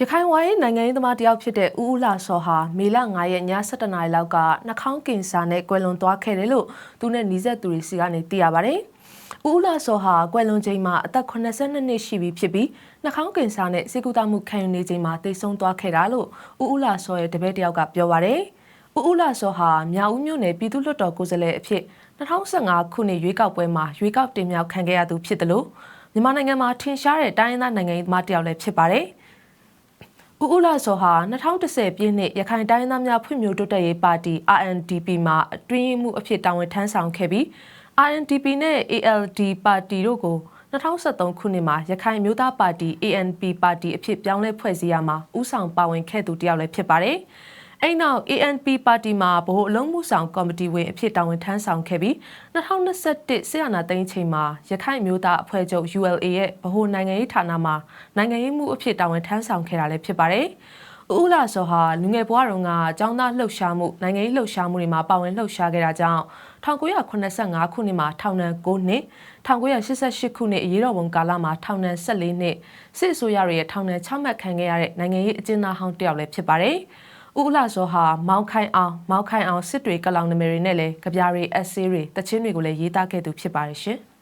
ရခိုင်ဝိုင်းနိုင်ငံရေးသမားတယောက်ဖြစ်တဲ့ဦးဦးလာစောဟာမေလ9ရက်ည7:00နာရီလောက်ကနှာခေါင်းကင်ဆာနဲ့ကွယ်လွန်သွားခဲ့တယ်လို့သူနဲ့နီးစပ်သူတွေစီကနေသိရပါဗျ။ဦးဦးလာစောဟာကွယ်လွန်ချိန်မှာအသက်82နှစ်ရှိပြီဖြစ်ပြီးနှာခေါင်းကင်ဆာနဲ့စေကူတာမှုခံယူနေချိန်မှာတိတ်ဆုံးသွားခဲ့တာလို့ဦးဦးလာစောရဲ့တပည့်တယောက်ကပြောပါဗျ။ဦးဦးလာစောဟာမြောက်ဦးမြို့နယ်ပြည်သူ့လွှတ်တော်ကိုယ်စားလှယ်အဖြစ်2015ခုနှစ်ရွေးကောက်ပွဲမှာရွေးကောက်တင်မြှောက်ခံခဲ့ရသူဖြစ်တယ်လို့မြန်မာနိုင်ငံမှာထင်ရှားတဲ့တိုင်းရင်းသားနိုင်ငံရေးသမားတယောက်လည်းဖြစ်ပါတယ်။ ဦးဦးလာစောဟာ2010ပြည့်နှစ်ရခိုင်တိုင်းသားများဖွံ့ဖြိုးတိုးတက်ရေးပါတီ RNDP မှာအတွင်းရေးမှူးအဖြစ်တာဝန်ထမ်းဆောင်ခဲ့ပြီး RNDP နဲ့ ALD ပါတီတို့ကို2013ခုနှစ်မှာရခိုင်မျိုးသားပါတီ ANP ပါတီအဖြစ်ပြောင်းလဲဖွဲ့စည်းရမှာဥဆောင်ပါဝင်ခဲ့သူတယောက်လည်းဖြစ်ပါတယ်။ အဲ့နောက် ANP ပါတီမှာဗဟိုအလုံးမှုဆောင်ကော်မတီဝင်အဖြစ်တာဝန်ထမ်းဆောင်ခဲ့ပြီး2021ဆီယနာသိန်းချိန်မှာရခိုင်မျိုးသားအဖွဲ့ချုပ် ULA ရဲ့ဗဟိုနိုင်ငံရေးဌာနမှာနိုင်ငံရေးမှုအဖြစ်တာဝန်ထမ်းဆောင်ခဲ့တာလည်းဖြစ်ပါတယ်။ဦးလာစောဟာလူငယ်ဘဝတုန်းကအကြောင်းသားလှုပ်ရှားမှုနိုင်ငံရေးလှုပ်ရှားမှုတွေမှာပါဝင်လှုပ်ရှားခဲ့တာကြောင့်1985ခုနှစ်မှာထောင်ဒဏ်9နှစ်1988ခုနှစ်အရေးတော်ပုံကာလမှာထောင်ဒဏ်14နှစ်စစ်အစိုးရရဲ့ထောင်ဒဏ်6မှတ်ခံခဲ့ရတဲ့နိုင်ငံရေးအကျဉ်းသားဟောင်းတယောက်လည်းဖြစ်ပါတယ်။ ဦးလာစောဟာမောင်းခိုင်အောင်မောင်းခိုင်အောင်စစ်တွေကလောင်နမယ်တွေနဲ့လည်းကြပြားတွေအက်ဆေးတွေတချင်းတွေကိုလည်းရေးသားခဲ့သူဖြစ်ပါတယ်ရှင်။